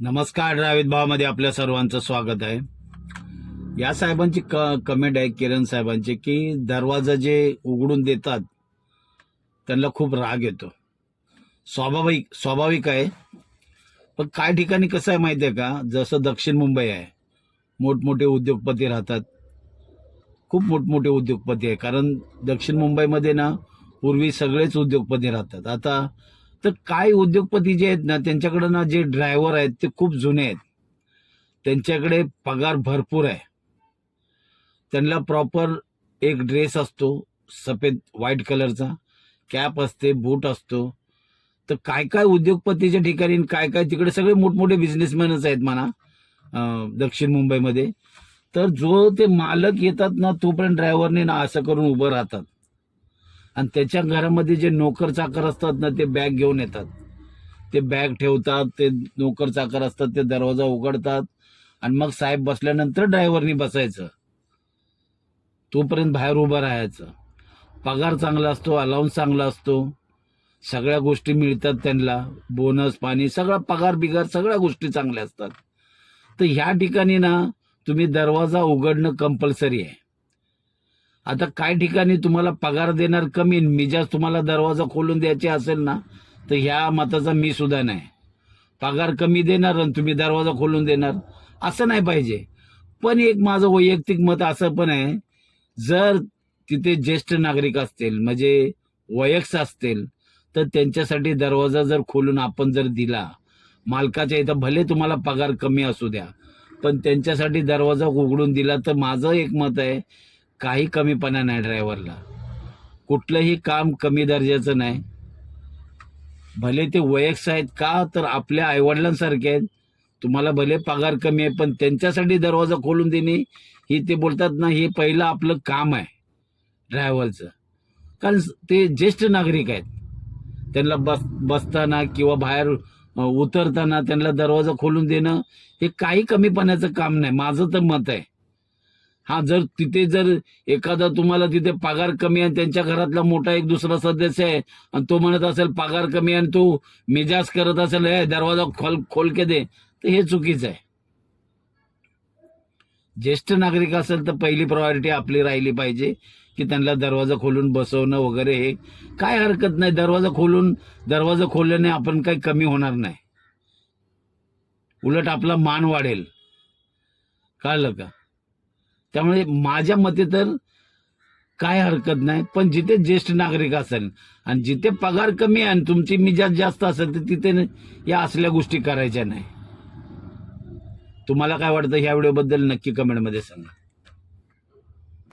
नमस्कार ड्रावित भावामध्ये आपल्या सर्वांचं स्वागत आहे. या साहेबांची क कमेंट आहे किरण साहेबांची की दरवाजा जे उघडून देतात त्यांना खूप राग येतो. स्वाभाविक स्वाभाविक आहे. पण काय ठिकाणी कसं आहे माहिती आहे का? जसं दक्षिण मुंबई आहे. मोठमोठे उद्योगपती राहतात. खूप मोठमोठे उद्योगपती आहे. कारण दक्षिण मुंबईमध्ये ना पूर्वी सगळेच उद्योगपती राहतात. आता तर काय उद्योगपती जे आहेत ना त्यांच्याकडे ना जे ड्रायव्हर आहेत ते खूप जुने आहेत. त्यांच्याकडे पगार भरपूर आहे. त्यांना प्रॉपर एक ड्रेस असतो सफेद व्हाईट कलरचा कॅप असते बूट असतो. तर काय काय उद्योगपतीच्या ठिकाणी काय काय तिकडे सगळे मोठमोठे बिझनेसमॅनच आहेत म्हणा दक्षिण मुंबईमध्ये. तर जो ते मालक येतात ना तोपर्यंत ड्रायव्हरने ना असं करून उभं राहतात. आणि त्याच्या घरामध्ये जे नोकर चाकर असतात ना ते बॅग घेऊन येतात. ते बॅग ठेवतात ते नोकर चाकर असतात ते दरवाजा उघडतात. आणि मग साहेब बसल्यानंतर ड्रायव्हरनी बसायचं. तोपर्यंत बाहेर उभं राहायचं. पगार चांगला असतो अलाउन्स चांगला असतो. सगळ्या गोष्टी मिळतात त्यांना. बोनस पाणी सगळा पगार बिगार सगळ्या गोष्टी चांगल्या असतात. तर ह्या ठिकाणी ना तुम्ही दरवाजा उघडणं कंपल्सरी आहे. आता काय ठिकाणी तुम्हाला पगार देणार कमी मिजाज तुम्हाला दरवाजा खोलून द्यायचे असेल ना तर ह्या मताचा मी सुद्धा नाही. पगार कमी देणार आणि तुम्ही दरवाजा खोलून देणार असं नाही पाहिजे. पण एक माझं वैयक्तिक मत असं पण आहे जर तिथे ज्येष्ठ नागरिक असतील म्हणजे वयस्क असतील तर त्यांच्यासाठी दरवाजा जर खोलून आपण जर दिला मालकाच्या इथं भले तुम्हाला पगार कमी असू द्या पण त्यांच्यासाठी दरवाजा उघडून दिला तर माझं एक मत आहे काही कमीपणा नाही ड्रायव्हरला कुठलंही काम कमी दर्जाचं नाही. भले ते वयस्क आहेत का तर आपल्या आईवडिलांसारखे आहेत. तुम्हाला भले पगार कमी आहे पण त्यांच्यासाठी दरवाजा खोलून देणे ही ते बोलतात ना हे पहिलं आपलं काम आहे ड्रायव्हरचं कारण ते ज्येष्ठ नागरिक आहेत. त्यांना बस बसताना किंवा बाहेर उतरताना त्यांना दरवाजा खोलून देणं हे काही कमीपणाचं काम नाही. माझं तर मत आहे. हा जर तिथे जर एखादा तुम्हाला तिथे पगार कमी आहे आणि त्यांच्या घरातला मोठा एक दुसरा सदस्य आहे आणि तो म्हणत असेल पगार कमी आहे आणि तो मिजाज करत असेल हे दरवाजा खोल खोल के दे. तर हे चुकीचं आहे. ज्येष्ठ नागरिक असेल तर पहिली प्रायोरिटी आपली राहिली पाहिजे की त्यांना दरवाजा खोलून बसवणं वगैरे हे. काय हरकत नाही दरवाजा खोलून दरवाजा खोलल्याने आपण काही कमी होणार नाही. उलट आपला मान वाढेल. कळलं का? त्यामुळे माझ्या मते तर काय हरकत नाही पण जिथे ज्येष्ठ नागरिक असेल आणि जिथे पगार कमी आहे आणि तुमची मिजाज जास्त असेल तर तिथे या असल्या गोष्टी करायच्या नाही. तुम्हाला काय वाटतं ह्या व्हिडिओबद्दल नक्की कमेंटमध्ये सांगा.